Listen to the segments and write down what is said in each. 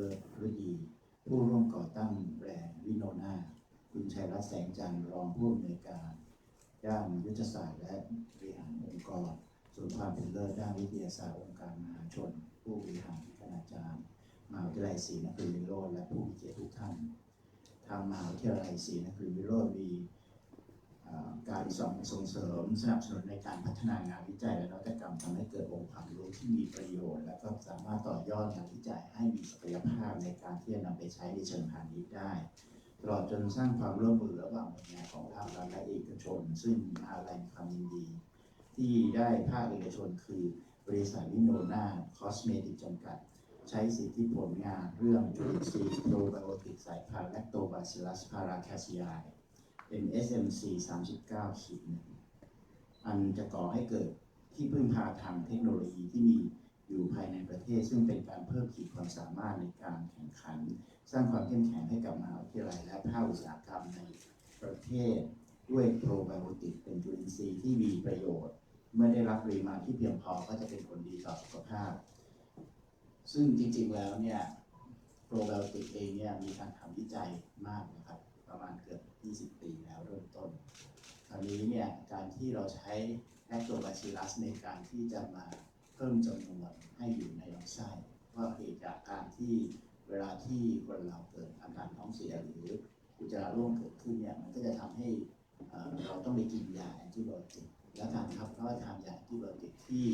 ลิศฤดี ผู้ร่วมก่อตั้งแบรนด์วิโนนาคุณชัยรัตน์แสงจันทร์รองผู้อำนวยการด้านยุทธศาสตร์และบริหารองค์กรส่วนความเป็นเลิศด้านวิทยาศาสตร์องค์การมหาชน ผู้บริหารคณาจารย์มหาวิทยาลัยศรีนครินทร์วิโรจน์และผู้มีเกียรติทุกท่าน ทางมหาวิทยาลัยศรีนครินทร์วิโรจน์มี การส่งส่งเสริมสนับสนุนในการพัฒนางานวิจัยและนวัตกรรมทำให้เกิดองค์ความรู้ที่มีประโยชน์ และก็สามารถต่อยอดงานวิจัยให้มีศักยภาพในการที่จะนำไปใช้ในเชิงพาณิชย์ได้ตลอดจนสร้างความร่วมมือระหว่างหน่วยงานของภาครัฐและเอกชน ซึ่งมาลัยความยินดี ที่ได้ภาคเอกชนคือบริษัทวิโนนาคอสเมติกจำกัด ใช้สิทธิผลงานเรื่องจุลินทรีย์โปรไบโอติกสายพันธุ์แลคโตบาซิลัสพาราแคซิยา MSMC 39ขีดหนึ่งอันจะก่อให้เกิดที่พึ่งพาทางเทคโนโลยีที่มีอยู่ภายในประเทศ ซึ่งเป็นการเพิ่มขีดความสามารถในการแข่งขัน สร้างความเข้มแข็งให้กับมหาวิทยาลัยและภาคอุตสาหกรรมในประเทศ ด้วยโปรไบโอติกเป็นจุลินทรีย์ที่มีประโยชน์ เมื่อได้รับปริมาณที่เพียงพอก็จะเป็นผลดีต่อสุขภาพ ซึ่งจริงๆแล้วเนี่ยโปรไบโอติกเองเนี่ยมีการทำวิจัยมากนะครับ ประมาณเกือบ 20 ปีแล้วเริ่มต้น คราวนี้เนี่ยการที่เราใช้แลคโตบาซิลัสในการที่จะมาเพิ่มจำนวนให้อยู่ในลำไส้เพราะเหตุจากการที่เวลาที่คนเราเกิดอาการท้องเสียหรืออุจจาระร่วงเกิดขึ้นเนี่ยมันก็จะทำให้เราต้องไปกินยาแอนติไบโอติกแล้วทานครับเพราะว่าทานยาแอนติไบโอติกที่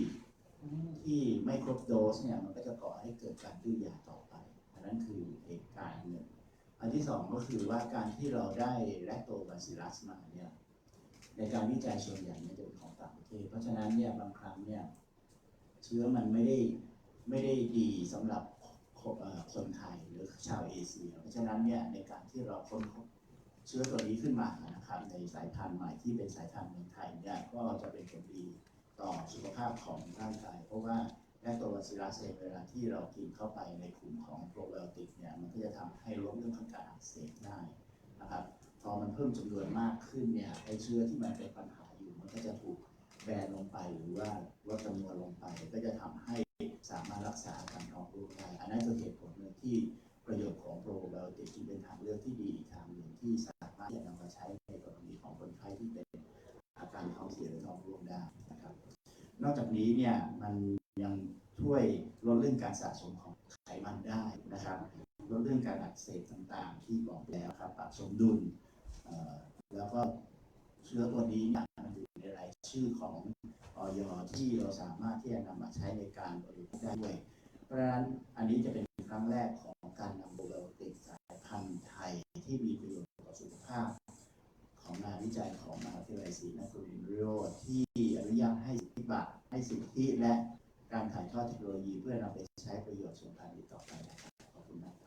ที่ไม่ครบโดสเนี่ยมันก็จะก่อให้เกิดการดื้อยาต่อไป อันนั้นคือเหตุการณ์หนึ่ง อัน ที่สองก็คือว่าการที่เราได้แลคโตบาซิลัสมาเนี่ยในการวิจัยส่วนใหญ่เนี่ยจะเป็นของต่างประเทศ เพราะฉะนั้นเนี่ยบางครั้งเนี่ยเชื้อมันไม่ได้ไม่ได้ดีสำหรับคนคนไทยหรือชาวเอเชีย เพราะฉะนั้นเนี่ยในการที่เราค้นพบเชื้อตัวนี้ขึ้นมานะครับในสายพันธุ์ใหม่ที่เป็นสายพันธุ์เมืองไทยเนี่ยก็จะเป็นผลดีต่อสุขภาพของร่างกาย เพราะว่าแลคโตบาซิลัสเองเวลาที่เรากินเข้าไปในกลุ่มของโปรไบโอติกเนี่ย มันก็จะทำให้ลดเรื่องของการอักเสบได้นะครับพอมันเพิ่มจำนวนมากขึ้นเนี่ยไอเชื้อที่มันเป็นปัญหาอยู่มันก็จะถูกแบนลงไปหรือว่าลดจำนวนลงไปก็จะทำให้สามารถรักษาการท้องร่วงได้อันนั้นคือเหตุผลหนึ่งที่ประโยชน์ของโปรไบโอติกจึงเป็นทางเลือกที่ดีอีกทางหนึ่งที่สามารถจะนำมาใช้ในกรณีของคนไข้ที่เป็นอาการท้องเสียหรือท้องร่วงได้นะครับ นอกจากนี้เนี่ยมันยังช่วยลดเรื่องการสะสมของไขมันได้นะครับ ลดเรื่องการอักเสบต่างๆ ที่บอกแล้วครับปรับสมดุลแล้วก็เชื้อตัวนี้เนี่ยมันอยู่ในรายชื่อของออยที่เราสามารถที่จะนำมาใช้ในการบริโภคได้ด้วย เพราะฉะนั้นอันนี้จะเป็นครั้งแรกของการนำโปรไบโอติกสายพันธุ์ไทยที่มีประโยชน์ต่อสุขภาพ ของงานวิจัยของมหาวิทยาลัยศรีนครินทร์วิโรที่อนุญาตให้สิทธิบัตรให้สิทธิและการถ่ายทอดเทคโนโลยีเพื่อนำไปใช้ประโยชน์ส่วนพาพต่อไปนะครับขอบคุณมาก